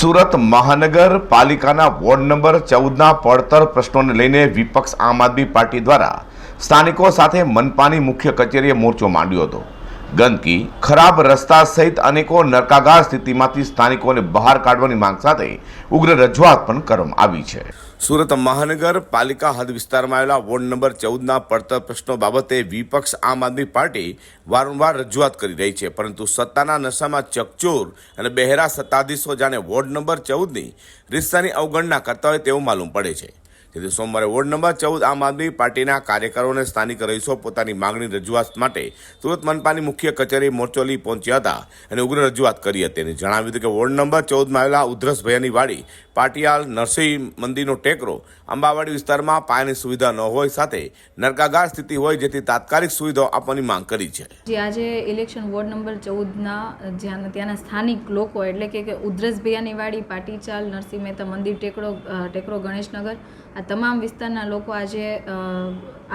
સુરત મહાનગરપાલિકાના ward number ચૌદના પડતર પ્રશ્નોને લઈને વિપક્ષ આમ આદમી પાર્ટી દ્વારા સ્થાનિકો સાથે મનપાની મુખ્ય કચેરીએ મોરચો માંડ્યો હતો. ગંદકી, ખરાબ રસ્તા સહિત અનેકો નરકાગાર સ્થિતિમાંથી સ્થાનિકોને બહાર કાઢવાની માંગ સાથે ઉગ્ર રજૂઆત પણ કરવામાં આવી છે. સુરત મહાનગરપાલિકા હદ વિસ્તારમાં આવેલા વોર્ડ નંબર ચૌદના પડતર પ્રશ્નો બાબતે વિપક્ષ આમ આદમી પાર્ટી વારંવાર રજૂઆત કરી રહી છે, પરંતુ સત્તાના નશામાં ચકચોર અને બહેરા સત્તાધીશો જાણે વોર્ડ નંબર ચૌદની રિસ્તાની અવગણના કરતા હોય તેવું માલુમ પડે છે. જેથી સોમવારે વોર્ડ નંબર ચૌદ આમ આદમી પાર્ટીના કાર્યકરો અને સ્થાનિક રહીશો પોતાની માંગણી રજૂઆત માટે સુરત મનપાની મુખ્ય કચેરી મોરચોલી પહોંચ્યા હતા અને ઉગ્ર રજૂઆત કરી હતી. અને જણાવ્યું હતું કે વોર્ડ નંબર ચૌદમાં આવેલા ઉધરસ ભૈયાની વાડી પાટિયાલ નરસિંહ મંદિરનો ટેકરો અંબાવાડી વિસ્તારમાં પાયાની સુવિધા ન હોય સાથે નરકાગાર સ્થિતિ હોય જેથી તાત્કાલિક સુવિધાઓ આપવાની માંગ કરી છે. જે આજે ઇલેક્શન વોર્ડ નંબર ચૌદના જ્યાં ત્યાંના સ્થાનિક લોકો એટલે કે ઉધરસ ભૈયાની વાડી પાટીચાલ નરસિંહ મહેતા મંદિર, ટેકરો ટેકરો ગણેશનગર આ તમામ વિસ્તારના લોકો આજે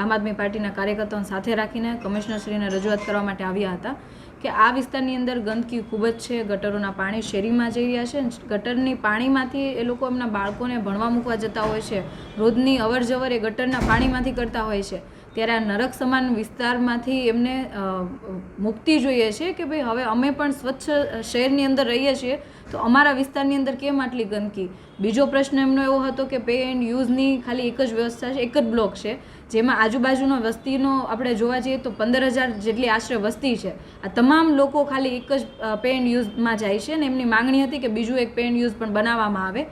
આમ આદમી પાર્ટીના કાર્યકર્તાઓને સાથે રાખીને કમિશનરશ્રીને રજૂઆત કરવા માટે આવ્યા હતા કે આ વિસ્તારની અંદર ગંદકી ખૂબ જ છે, ગટરોના પાણી શેરીમાં જઈ રહ્યા છે, ગટરની પાણીમાંથી એ લોકો એમના બાળકોને ભણવા મૂકવા જતા હોય છે, રોજની અવર જવર એ ગટરના પાણીમાંથી કરતા હોય છે. ત્યારે આ નરક સમાન વિસ્તારમાંથી એમને મુક્તિ જોઈએ છે કે ભાઈ હવે અમે પણ સ્વચ્છ શહેરની અંદર રહીએ છીએ તો અમારા વિસ્તારની અંદર કેમ આટલી ગંદકી? બીજો પ્રશ્ન એમનો એવો હતો કે પે એન્ડ યુઝની ખાલી એક જ વ્યવસ્થા છે, એક જ બ્લોક છે, જેમાં આજુબાજુનો વસ્તીનો આપણે જોવા જઈએ તો પંદર હજાર જેટલી આશરે વસ્તી છે. આ તમામ લોકો ખાલી એક જ પે એન્ડ યુઝમાં જાય છે અને એમની માંગણી હતી કે બીજું એક પે એન્ડ યુઝ પણ બનાવવામાં આવે.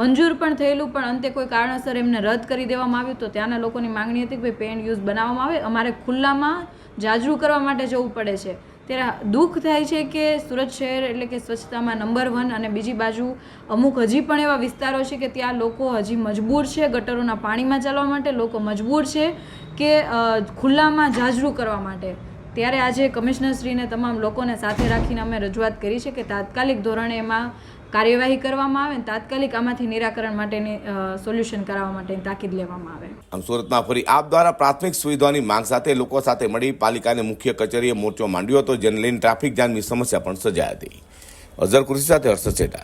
મંજૂર પણ થયેલું, પણ અંતે કોઈ કારણસર એમને રદ કરી દેવામાં આવ્યું તો ત્યાંના લોકોની માંગણી હતી કે ભાઈ પે એન્ડ યુઝ બનાવવામાં આવે. અમારે ખુલ્લામાં જાજરૂ કરવા માટે જવું પડે છે. ત્યારે દુઃખ થાય છે કે સુરત શહેર એટલે કે સ્વચ્છતામાં નંબર વન અને બીજી બાજુ અમુક હજી પણ એવા વિસ્તારો છે કે ત્યાં લોકો હજી મજબૂર છે ગટરોના પાણીમાં ચાલવા માટે, લોકો મજબૂર છે કે ખુલ્લામાં જાજરૂ કરવા માટે. ત્યારે આજે કમિશનરશ્રીને તમામ લોકોને સાથે રાખીને અમે રજૂઆત કરી છે કે તાત્કાલિક ધોરણે એમાં કાર્યવાહી કરવામાં આવે તાત્કાલિક આમાંથી નિરાકરણ માટેની સોલ્યુશન કરાવવા માટેની તાકીદ લેવામાં આવે. આમ સુરતમાં ફરી આપ દ્વારા પ્રાથમિક સુવિધાઓની માંગ સાથે લોકો સાથે મળી પાલિકાની મુખ્ય કચેરીએ મોરચો માંડ્યો હતો, જેને લઈને ટ્રાફિક જામની સમસ્યા પણ સર્જાઈ હતી. અઝર કૃષિ સાથે હર્ષદ